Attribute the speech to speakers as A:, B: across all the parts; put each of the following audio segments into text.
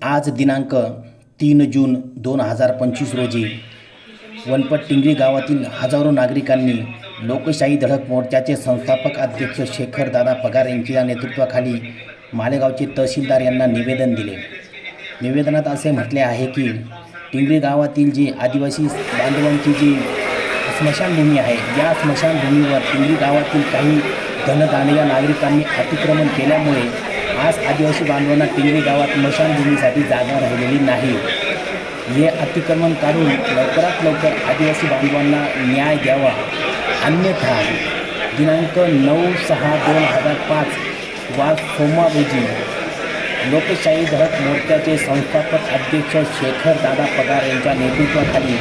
A: आज दिनांक तीन जून दोन हजार पंचवीस रोजी वनपट टिंगरी गावातील हजारो नागरिकांनी लोकशाही धडक मोर्चाचे संस्थापक अध्यक्ष शेखर दादा पगार यांच्या नेतृत्वाखाली मालेगावचे तहसीलदार यांना निवेदन दिले. निवेदनात असे म्हटले आहे की टिंगरी गावातील जी आदिवासी बांधवांची जी स्मशानभूमी आहे या स्मशानभूमीवर टिंगरी गावातील काही धनदांडग्या नागरिकांनी अतिक्रमण केल्यामुळे आज आदिवासी बांधवांना टिंगरी गावात स्मशानभूमीसाठी जागा राहिलेली नाही. हे अतिक्रमण काढून लवकरात लवकर आदिवासी बांधवांना न्याय द्यावा. अन्यथा दिनांक नऊ सहा दोन हजार पाच वा सोमवार रोजी लोकशाही धडक मोर्चाचे संस्थापक अध्यक्ष शेखर दादा पगार यांच्या नेतृत्वाखाली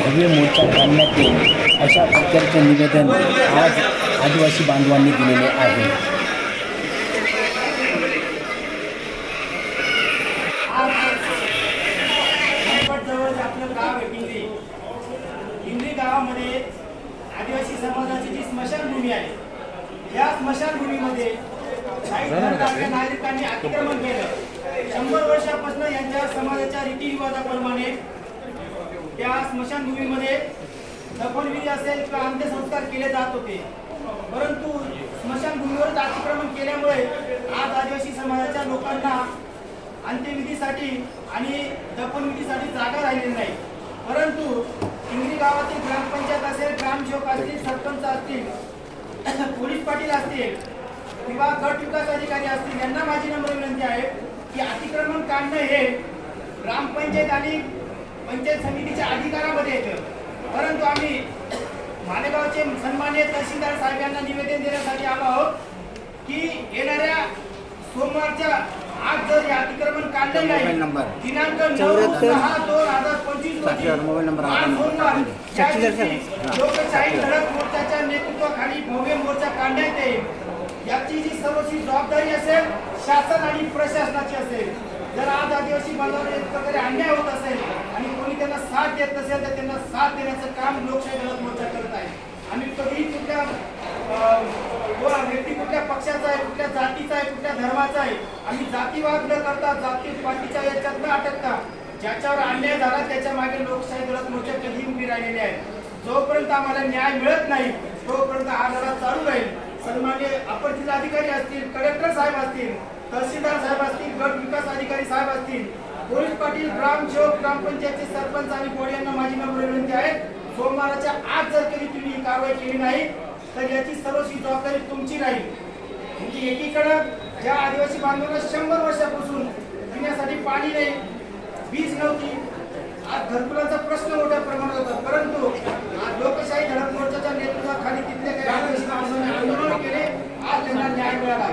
A: भव्य मोर्चा काढण्यात येईल अशा प्रकारचे निवेदन आज आदिवासी बांधवांनी दिलेले आहे
B: जवळ आपलं गाव आहे पिंगरी पिंगरी गावामध्ये आदिवासी समाजाची जी स्मशानभूमी आहे या स्मशानभूमीमध्ये नागरिकांनी अतिक्रमण केलं. शंभर वर्षापासून यांच्या समाजाच्या रीतिरिवाजाप्रमाणे त्या स्मशानभूमीमध्ये दफनविधी असेल किंवा अंत्यसंस्कार केले जात होते. परंतु स्मशानभूमीवरच अतिक्रमण केल्यामुळे आज आदिवासी समाजाच्या लोकांना अंत्यविधीसाठी आणि दफनविधीसाठी जागा राहिलेली नाही. परंतु इंग्री गावातील ग्रामसेवक असतील सरपंच असतील पोलीस पाटील असतील किंवा गट विकास अधिकारी असतील यांना माझी नम्र विनंती आहे की अतिक्रमण काढणं हे ग्रामपंचायत आणि पंचायत समितीच्या अधिकारामध्ये येतं. परंतु आम्ही मालेगावचे सन्मान्य तहसीलदार साहेबांना निवेदन देण्यासाठी आलो आहोत की येणाऱ्या सोमवारच्या आज जर हे अतिक्रमण काढलं नाही
C: मोबाईल नंबर.
B: दिनांक नऊ
C: चौऱ्याहत्तर
B: सहा दोन हजार पंचवीस रोजी
C: साक्षीदार मोबाईल नंबर
B: आज
C: आपण-
B: सोमवार त्या
C: साक्षीदार
B: दिवशी
C: साहेब.
B: लोकशाही धडक मोर्चाच्या नेतृत्वाखाली भव्य मोर्चा काढण्यात येईल. याची जी सर्वस्वी जबाबदारी असेल शासन आणि प्रशासनाची असेल. जर आज आदिवासी बांधवांना एक प्रकारे अन्याय होत असेल आणि कोणी त्यांना साथ देत नसेल तर त्यांना साथ देण्याचं काम लोकशाही धडक मोर्चा करत आहे. आम्ही कधीही कुठल्या कुठल्या जातीचा आहे कुठल्या धर्माचा आहे. आम्ही जातीवाद न करता जाती याच्यात न अटकता ज्याच्यावर अन्याय झाला त्याच्यामागे लोकशाही दलात मोर्चा कधी उभी राहिलेली आहे. जोपर्यंत आम्हाला न्याय मिळत नाही तोपर्यंत हा लढा चालू राहील. सन्मान्य अपर जिल्हाधिकारी असतील कलेक्टर साहेब असतील तहसीलदार साहेब असतील गट विकास अधिकारी साहेब असतील पोलीस पाटील ग्रामसेवक ग्रामपंचायतचे सरपंच आणि बोर्ड यांना माझी नम्र विनंती आहे सोमवाराच्या आज जर कधी तुम्ही ही कारवाई केली नाही तर याची सर्वस्वी जबाबदारी तुमची राहील. म्हणजे एकीकडं ज्या आदिवासी बांधवांना शंभर वर्षापासून पिण्यासाठी पाणी नाही वीज नव्हती. आज घरकुलाचा प्रश्न मोठ्या प्रमाणात होता. परंतु आज लोकशाही धडक मोर्चाच्या नेतृत्वाखाली तिथले काही आदिवासी बांधवांनी आंदोलन केले. आज त्यांना न्याय मिळाला.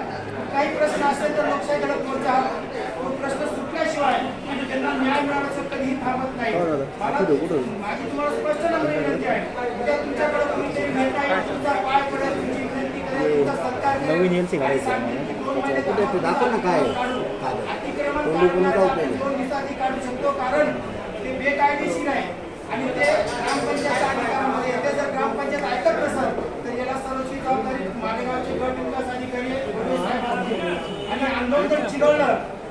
B: काही प्रश्न असेल तर लोकशाही धडक मोर्चा हा तो प्रश्न सुटल्याशिवाय आणि त्यांना न्याय मिळाल्याचं कधीही थांबत नाही. मला माझी तुम्हाला स्पष्ट नम्र विनंती आहे. उद्या तुमच्याकडे कोणीतरी भेटा येईल तुमचा पाय पडेल तुमची विनंती करेल तुमचा सत्कार करेल
C: नवीन येईल
B: आणि
C: काढायची आहे मला. दाखव ना काय आहे.
B: काढू.
C: कागद. कोणी कोणी काय केलं?
B: काढू शकतो कारण ते बेकायदेशीर आहे आणि ते ग्रामपंचायत अधिकारामध्ये ते जर ग्रामपंचायत ऐकत नसेल तर याला सर्वस्वी जबाबदारी मालेगावचे गट विकास अधिकारी भोळे साहेब असतील. आणि आंदोलन जर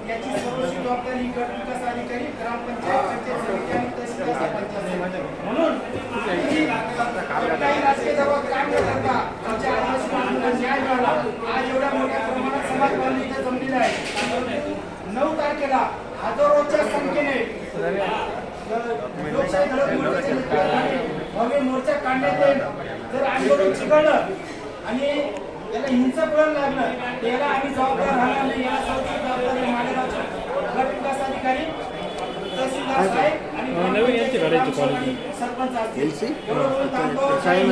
B: याची सर्वस्वी जबाबदारी गट विकास अधिकारी ग्रामपंचायत पंचायत समिती आणि तहसीलदार साहेबांची असेल. म्हणून कुठल्याही राजकीय दबाव काम न करता आमच्या आदिवासी बांधवांना न्याय मिळाला आज एवढ्या मोठ्या प्रमाणात समाज बांधव इथे जमलेला आहे नऊ तारखेला हजारोच्या संख्येने लोकशाही भव्य मोर्चा काढण्यात येईल. जर आंदोलन चिघळलं आणि याला हिंसक वळण लागलं तर याला आम्ही जबाबदार राहणार नाही. याला सर्वस्वी जबाबदारी मालेगावचे गट विकास अधिकारी तहसीलदार साहेब आणि सरपंच असतील? एवढं. जय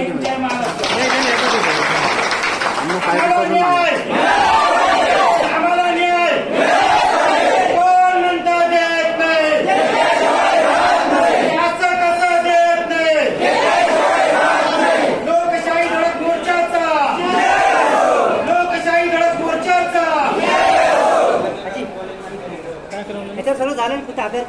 B: তাদের